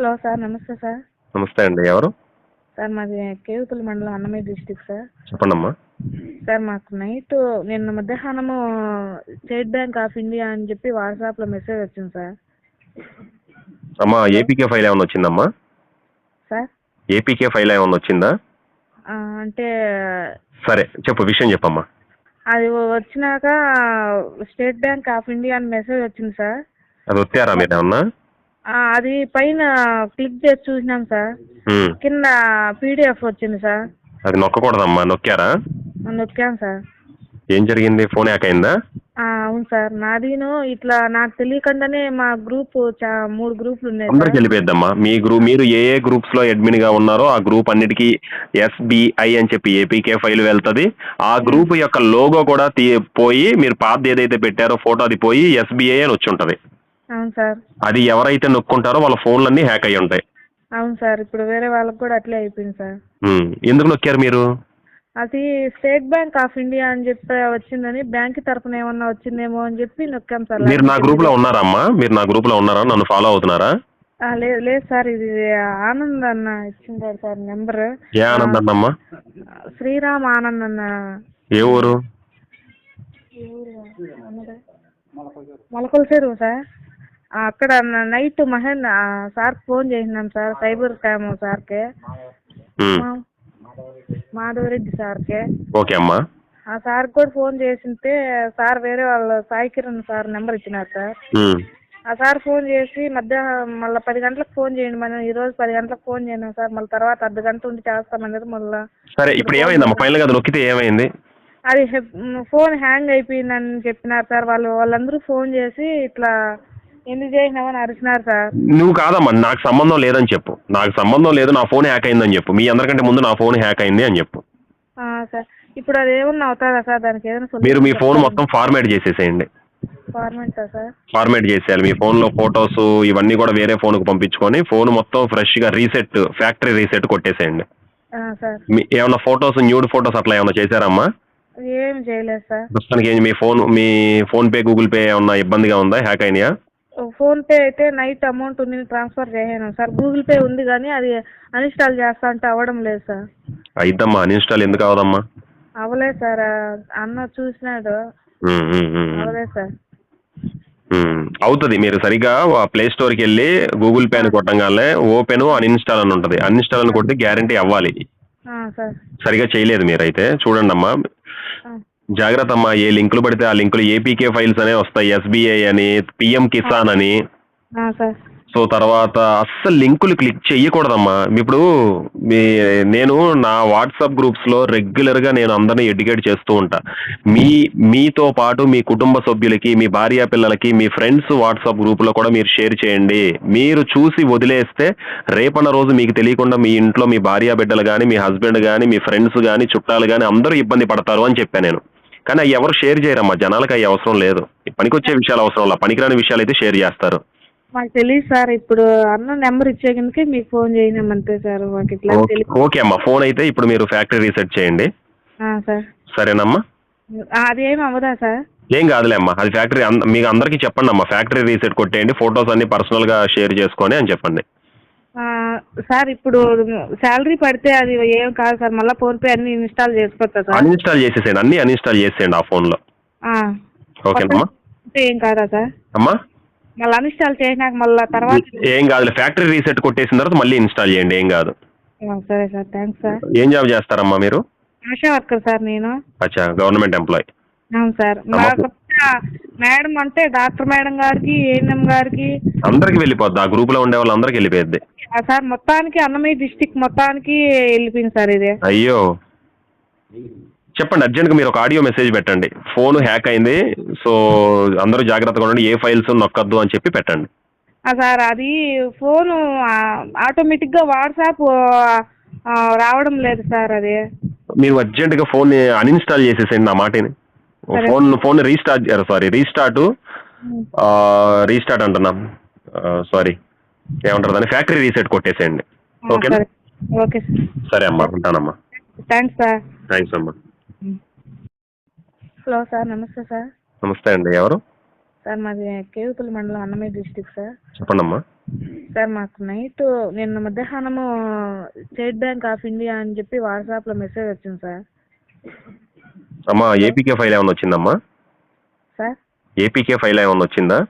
Hello sir నమస్తే sir. నమస్తే అండి ఎవరు? సార్ మాది కేవుతుల మండలం అన్నమయ్య డిస్టిక్ సార్. చెప్పండమ్మా. సార్ మాకు నైట్ నిన్న మధ్యాహ్నము స్టేట్ బ్యాంక్ ఆఫ్ ఇండియా అని చెప్పి వాట్సాప్లో మెసేజ్ వచ్చింది సార్. అమ్మా ఏపీకే ఫైల్ ఏమైనా వచ్చిందమ్మా? సార్? ఏపీకే ఫైల్ ఏమైనా వచ్చిందా? ఆ, అంటే సరే చెప్పు విషయం చెప్పమ్మా. అది వచ్చినాక స్టేట్ బ్యాంక్ ఆఫ్ ఇండియా అని మెసేజ్ వచ్చింది సార్. అది వచ్చారా మీరు ఏమన్నా? అది పైన క్లిక్ చేసి చూసినాం సార్. ఉమ్. కింద పీడిఎఫ్ వచ్చింది సార్. అది నొక్కకూడదమ్మా నొక్కారా? నొక్కాం సార్. ఏం జరిగింది? ఫోన్ హ్యాక్ అయిందా? ఆ, అవును సార్. నాదిను ఇట్లా నాకు తెలియకుండానే మా గ్రూప్ చా మూడు గ్రూపులు ఉన్నాయి అందరికి సార్. వెళ్ళిపోయిద్దమ్మా. మీ గ్రూప్ మీరు ఏ ఏ గ్రూప్స్లో అడ్మిన్గా ఉన్నారో ఆ గ్రూప్ అన్నిటికీ ఎస్బిఐ అని చెప్పి ఏపీకే ఫైల్ వెళ్తది. ఆ గ్రూప్ యొక్క లోగో కూడా తీ పోయి మీరు పాత ఏదైతే పెట్టారో ఫోటో అది పోయి ఎస్బిఐ అని వచ్చి ఉంటది. అవును సార్. అది ఎవరైతే నొక్కుంటారో వాళ్ళ ఫోన్లన్నీ హ్యాక్ అయి ఉంటాయి. అవును సార్ ఇప్పుడు వేరే వాళ్ళకి కూడా అట్లే అయిపోయింది సార్. ఉమ్. ఎందుకు నొక్కారు మీరు? అది స్టేట్ బ్యాంక్ ఆఫ్ ఇండియా అని చెప్పి వచ్చిందని బ్యాంక్ తరఫున ఏమన్నా వచ్చిందేమో అని చెప్పి నొక్కాం సార్. మీరు నా గ్రూప్లో ఉన్నారా అమ్మా మీరు నా గ్రూప్లో ఉన్నారా? నన్ను ఫాలో అవుతున్నారా? ఆ, లేదు లేదు సార్ ఇది ఆనంద్ అన్న ఇచ్చింటారు సార్ నెంబర్. ఏ ఆనంద్ అన్నమ్మా? శ్రీరామ్ ఆనంద్ అన్న. ఏ ఊరు? మొలకల చెరువు సార్. ఆ, అక్కడ నైట్ మహేన్ సార్ ఫోన్ చేసినాం సార్ సైబర్ స్కామ్ సార్కి. మాధవరెడ్డి సార్కి. ఓకే అమ్మా. ఆ సార్ కూడా ఫోన్ చేసింటే సార్ వేరే వాళ్ళ సాయి కిరణ్ సార్ నెంబర్ ఇచ్చినారు సార్. ఆ సార్ ఫోన్ చేసి మధ్యాహ్నం మళ్ళీ పది గంటలకు ఫోన్ చేయండి మనం ఈ రోజు పది గంటలకు ఫోన్ చేయండి సార్ మళ్ళీ తర్వాత అర్ధ గంట ఉండి చేస్తామనేది మళ్ళీ. సరే ఇప్పుడు ఏమైందమ్మా ఫైనల్గా అది నొక్కితే ఏమైంది? అది ఫోన్ హ్యాంగ్ అయిపోయిందని చెప్పినారు సార్ వాళ్ళు వాళ్ళందరూ ఫోన్ చేసి ఇట్లా ఎందుకు చేసినామని అరిచినారు సార్? నువ్వు కాదమ్మా నాకు సంబంధం లేదని చెప్పు. నాకు సంబంధం లేదు నా ఫోన్ హ్యాక్ అయిందని చెప్పు. మీ అందరికంటే ముందు నా ఫోన్ హ్యాక్ అయింది అని చెప్పు. ఆ, సార్. ఇప్పుడు అది ఏమన్నా అవుతుందా సార్? దానికి ఏదైనా మీరు మీ ఫోన్ మొత్తం ఫార్మాట్ చేసేసేయండి. ఫార్మెంటా సార్? ఫార్మాట్ చేసేయాలి. మీ ఫోన్లో ఫొటోస్ ఇవన్నీ కూడా వేరే ఫోన్కి పంపించుకొని ఫోన్ మొత్తం ఫ్రెష్గా రీసెట్ ఫ్యాక్టరీ రీసెట్ కొట్టేసేయండి. ఆ, సార్. మీ ఏమన్నా ఫొటోస్ న్యూడ్ ఫొటోస్ అట్లా ఏమన్నా చేశారమ్మా ఏం చేయలేదు సార్. ప్రస్తుతానికి ఏంటి మీ ఫోన్ మీ ఫోన్ పే గూగుల్ పే ఏమన్నా ఇబ్బందిగా ఉందా? హ్యాక్ అయినాయా? ఫోన్ పే అయితే నైట్ అమౌంట్ ఉంది ట్రాన్స్ఫర్ చేయను. సార్ గూగుల్ పే ఉంది కానీ అది అన్ఇన్స్టాల్ చేస్తా అంటే అవ్వడం లేదు సార్. అయిద్దమ్మా అన్ఇన్స్టాల్ ఎందుకు అవదమ్మా అవ్వలేదు సార్ అన్న చూసినాడు. సార్. అవుతుంది. మీరు సరిగా ప్లే స్టోర్కి వెళ్ళి గూగుల్ పే అని కొట్టంగానే ఓపెన్ అన్ఇన్స్టాల్ అని ఉంటుంది. అన్ఇన్స్టాల్ అని కొడితే గ్యారంటీ అవ్వాలి. సరిగా చేయలేదు మీరైతే. చూడండి అమ్మా జాగ్రత్త అమ్మా ఏ లింకులు పడితే ఆ లింకులు ఏపీకే ఫైల్స్ అనే వస్తాయి ఎస్బీఐ అని పిఎం కిసాన్ అని. సార్. సో తర్వాత అస్సలు లింకులు క్లిక్ చేయకూడదమ్మా ఇప్పుడు మీ నేను నా వాట్సాప్ గ్రూప్స్లో రెగ్యులర్గా నేను అందరినీ ఎడ్యుకేట్ చేస్తూ ఉంటా. మీ మీతో పాటు మీ కుటుంబ సభ్యులకి మీ భార్య పిల్లలకి మీ ఫ్రెండ్స్ వాట్సాప్ గ్రూప్లో కూడా మీరు షేర్ చేయండి. మీరు చూసి వదిలేస్తే రేపన్న రోజు మీకు తెలియకుండా మీ ఇంట్లో మీ భార్య బిడ్డలు కానీ మీ హస్బెండ్ కానీ మీ ఫ్రెండ్స్ కానీ చుట్టాలు కానీ అందరూ ఇబ్బంది పడతారు అని చెప్పాను నేను. కానీ అవి ఎవరు షేర్ చేయరమ్మా. జనాలకు అవి అవసరం లేదు. పనికొచ్చే విషయాలు అవసరం లేదు. పనికిరాని విషయాలు అయితే షేర్ చేస్తారు. మాకు తెలియదు సార్. ఇప్పుడు అన్న నెంబర్ ఇచ్చే కిందకి మీకు ఫోన్ చేయమంతే సార్. మాకు ఇట్లా ఓకే. అమ్మా. ఫోన్ అయితే ఇప్పుడు మీరు ఫ్యాక్టరీ రీసెట్ చేయండి. సార్. సరేనమ్మా? అది అవ్వదా సార్? ఏం కాదులే అమ్మా. అది ఫ్యాక్టరీ మీకు అందరికీ చెప్పండి అమ్మా ఫ్యాక్టరీ రీసెట్ కొట్టేయండి. ఫొటోస్ అన్ని పర్సనల్గా షేర్ చేసుకొని అని చెప్పండి. సార్ ఇప్పుడు శాలరీ పడితే అది ఏం కాదు సార్. మళ్ళీ ఫోన్ పే అన్ని ఇన్స్టాల్ చేసుకోవచ్చా సార్. అన్ఇన్స్టాల్ చేసేసేయండి. అన్ని అన్ఇన్స్టాల్ చేసేయండి ఆ ఫోన్లో. ఆ. ఓకేనమ్మా అంటే ఏం కాదా సార్? అమ్మా? మళ్ళీ అన్ఇన్స్టాల్ చేసినాక మళ్ళీ తర్వాత ఏం కాదులే ఫ్యాక్టరీ రీసెట్ కొట్టేసిన తర్వాత మళ్ళీ ఇన్స్టాల్ చేయండి. ఏం కాదు. సరే సార్. Thanks sir. ఏం జాబ్ చేస్తారమ్మా మీరు? ఆశా వర్కర్ సార్ నేను. అచ్చా గవర్నమెంట్ ఎంప్లాయ్. అవును సార్. మేడం అంటే డాక్టర్ మేడం గారికి ఏఎన్ఎం గారికి. అందరికి వెళ్ళిపోద్ది. ఆ గ్రూప్లో ఉండే వాళ్ళందరికీ వెళ్ళిపోద్ది సార్ మొత్తానికి అన్నమయ్య డిస్టిక్ మొత్తానికి వెళ్ళిపోయింది సార్ ఇది. అయ్యో. చెప్పండి అర్జెంట్గా మీరు ఒక ఆడియో మెసేజ్ పెట్టండి. ఫోన్ హ్యాక్ అయింది. సో అందరూ జాగ్రత్తగా ఉండండి. ఏ ఫైల్స్ నొక్కద్దు అని చెప్పి పెట్టండి. ఆ సార్ అది ఫోను ఆటోమేటిక్గా వాట్సాప్ ఆ, రావడం లేదు సార్ అది. మీరు అర్జెంటుగా ఫోన్ అన్ఇన్స్టాల్ చేసేసేయండి నా మాటని. Phone phone restart sorry restart restart అంటున్నాం. సారీ ఏమంటారు దాన్ని? ఫ్యాక్టరీ రీసెట్ కొట్టేసేయండి. ఓకేనా సరే. Okay sir. అమ్మా ఉంటానమ్మా. Thanks sir. థ్యాంక్స్ అమ్మా. Hello sir. నమస్తే సార్. నమస్తే అండి. ఎవరు? సార్ మాది కేవుతుల మండలం అన్నమయ్య డిస్టిక్ సార్. చెప్పండి అమ్మా సార్ మాకు నైట్ నిన్న మధ్యాహ్నము స్టేట్ బ్యాంక్ ఆఫ్ ఇండియా అని చెప్పి వాట్సాప్లో మెసేజ్ వచ్చింది సార్. అమ్మా ఏపీకే ఫైల్ ఏమైనా వచ్చిందమ్మా? సార్? ఏపీకే ఫైల్ ఏమైనా వచ్చిందా?